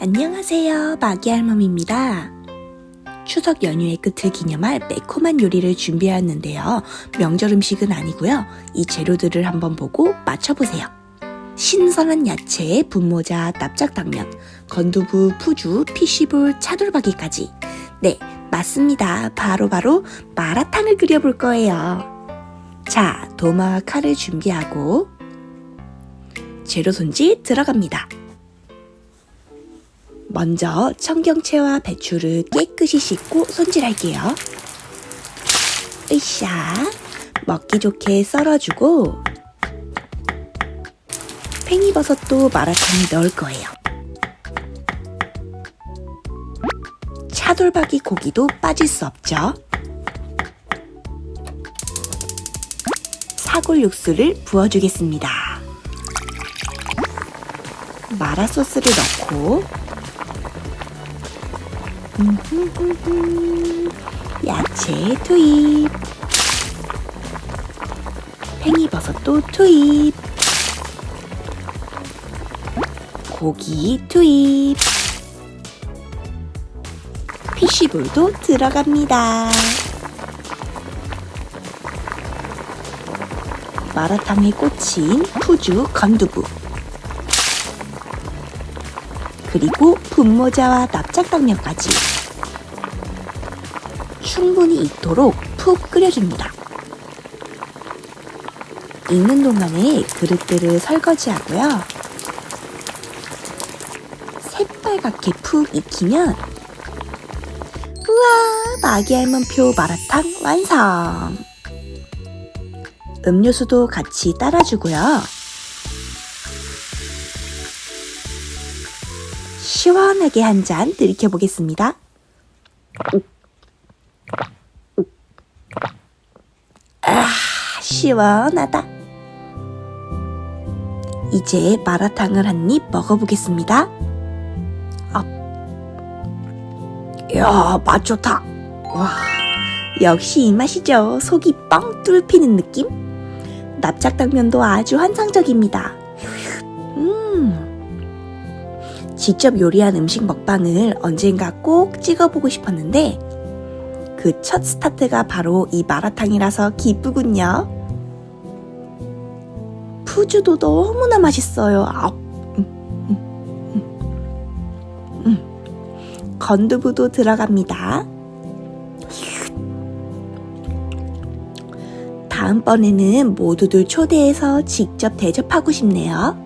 안녕하세요. 마기 할멈입니다. 추석 연휴의 끝을 기념할 매콤한 요리를 준비하였는데요. 명절 음식은 아니고요. 이 재료들을 한번 보고 맞춰보세요. 신선한 야채, 분모자, 납작당면, 건두부, 푸주, 피시볼, 차돌박이까지. 네, 맞습니다. 바로바로 마라탕을 끓여볼 거예요. 자, 도마와 칼을 준비하고 재료 손질 들어갑니다. 먼저 청경채와 배추를 깨끗이 씻고 손질할게요. 으쌰. 먹기 좋게 썰어주고 팽이버섯도 마라탕에 넣을 거예요. 차돌박이 고기도 빠질 수 없죠. 사골 육수를 부어주겠습니다. 마라 소스를 넣고. 야채 투입. 팽이버섯도 투입. 고기 투입. 피쉬볼도 들어갑니다. 마라탕에 꽂힌 푸주 건두부 그리고 분모자와 납작당면까지 충분히 익도록 푹 끓여줍니다. 익는 동안에 그릇들을 설거지하고요. 새빨갛게 푹 익히면 우와 마기 할멈표 마라탕 완성! 음료수도 같이 따라주고요. 시원하게 한 잔 들이켜 보겠습니다. 아, 시원하다. 이제 마라탕을 한 입 먹어보겠습니다. 아, 야, 맛 좋다. 와, 역시 이 맛이죠. 속이 뻥 뚫히는 느낌? 납작당면도 아주 환상적입니다. 음. 직접 요리한 음식 먹방을 언젠가 꼭 찍어보고 싶었는데 그 첫 스타트가 바로 이 마라탕이라서 기쁘군요. 푸주도 너무나 맛있어요. 아, 음, 음, 음, 음. 건두부도 들어갑니다. 다음번에는 모두들 초대해서 직접 대접하고 싶네요.